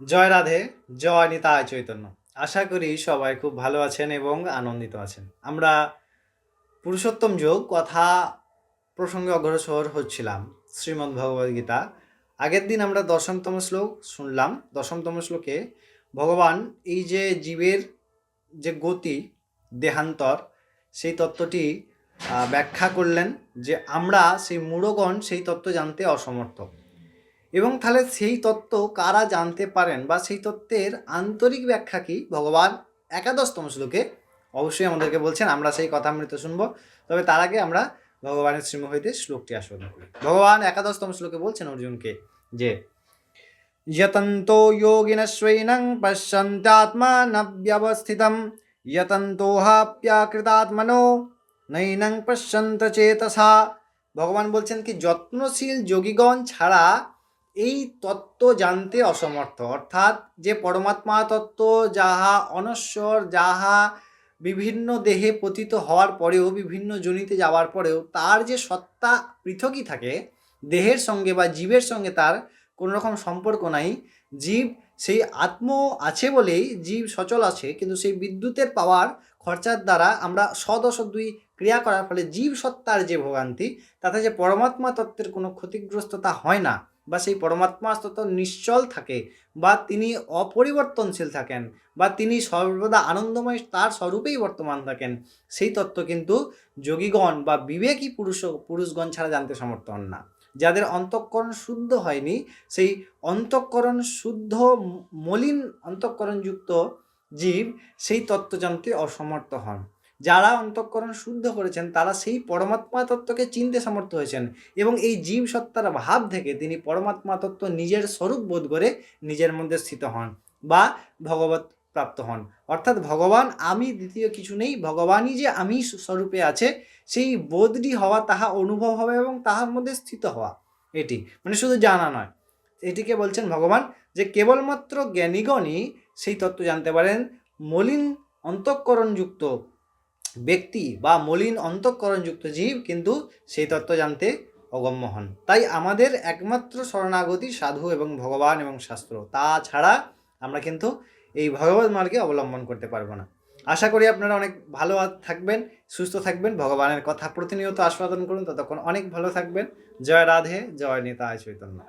জয় রাধে, জয় নিতায় চৈতন্য। আশা করি সবাই খুব ভালো আছেন এবং আনন্দিত আছেন। আমরা পুরুষোত্তম যোগ কথা প্রসঙ্গে অগ্রসর হচ্ছিলাম শ্রীমদ্ ভগবদ গীতা। আগের দিন আমরা দশমতম শ্লোক শুনলাম। দশমতম শ্লোকে ভগবান এই যে জীবের যে গতি, দেহান্তর, সেই তত্ত্বটি ব্যাখ্যা করলেন যে আমরা সেই মূঢ়গণ সেই তত্ত্ব জানতে অসমর্থ। এবং তাহলে সেই তত্ত্ব কারা জানতে পারেন বা সেই তত্ত্বের আন্তরিক ব্যাখ্যা কি? ভগবান একাদশতম শ্লোকে অবশ্যই আমাদেরকে বলছেন, আমরা সেই কথা মৃত শুনব। তবে তার আগে আমরা ভগবানের শ্রীম হইতে শ্লোকটি আস্বাদন করি। ভগবান একাদশতম শ্লোকে বলছেন অর্জুনকে যে, যতন্তো যোগিনস্বৈনং পশ্যন্ত্যাত্মানব্যবস্থিতম যতন্তোহাপ্যাকৃতাত্মনো নৈনং পশ্যন্ত চেতসা। ভগবান বলছেন কি, যত্নশীল যোগীগণ ছাড়া এই তত্ত্ব জানতে অসমর্থ। অর্থাৎ যে পরমাত্মা তত্ত্ব যাহা অনশ্বর, যাহা বিভিন্ন দেহে পতিত হওয়ার পরেও, বিভিন্ন জনিতে যাওয়ার পরেও, তার যে সত্তা পৃথকই থাকে, দেহের সঙ্গে বা জীবের সঙ্গে তার কোনো রকম সম্পর্ক নাই। জীব সেই আত্ম আছে বলেই, জীব সচল আছে, কিন্তু সেই বিদ্যুতের পাওয়ার খরচার দ্বারা আমরা সদ অসৎ দুই ক্রিয়া করার ফলে জীব সত্তার যে ভোগান্তি, তাতে যে পরমাত্মা তত্ত্বের কোনো ক্ষতিগ্রস্ততা হয় না। বা সেই পরমাত্মা তত্ত্ব নিশ্চল থাকে বা তিনি অপরিবর্তনশীল থাকেন বা তিনি সর্বদা আনন্দময় তার স্বরূপেই বর্তমান থাকেন, সেই তত্ত্ব কিন্তু যোগীগণ বা বিবেকী পুরুষ পুরুষগণ ছাড়া জানতে সমর্থ হন না। যাদের অন্তঃকরণ শুদ্ধ হয়নি, সেই অন্তঃকরণ শুদ্ধ মলিন অন্তঃকরণযুক্ত জীব সেই তত্ত্ব জানতে অসমর্থ হন। যারা অন্তঃকরণ শুদ্ধ করেছেন, তারা সেই পরমাত্মা তত্ত্বকে চিনতে সমর্থ হয়েছেন এবং এই জীব সত্তার ভাব থেকে তিনি পরমাত্মা তত্ত্ব নিজের স্বরূপ বোধ করে নিজের মধ্যে স্থিত হন বা ভগবত প্রাপ্ত হন। অর্থাৎ ভগবান আমি দ্বিতীয় কিছু নেই, ভগবানই যে আমি স্বরূপে আছে, সেই বোধটি হওয়া, তাহা অনুভব হবে এবং তাহার মধ্যে স্থিত হওয়া এটি। মানে শুধু জানা নয়, এটিকে বলছেন ভগবান যে কেবলমাত্র জ্ঞানীগণই সেই তত্ত্ব জানতে পারেন। মলিন অন্তঃকরণযুক্ত ব্যক্তি বা মলিন অন্তঃকরণযুক্ত জীব কিন্তু সেই তত্ত্ব জানতে অগম্য হন। তাই আমাদের একমাত্র শরণাগতি সাধু এবং ভগবান এবং শাস্ত্র। তাছাড়া আমরা কিন্তু এই ভগবত মার্গে অবলম্বন করতে পারব না। আশা করি আপনারা অনেক ভালো থাকবেন, সুস্থ থাকবেন, ভগবানের কথা প্রতিনিয়ত আস্বাদন করুন। ততক্ষণ অনেক ভালো থাকবেন। জয় রাধে, জয় নেতা, চৈতন্য।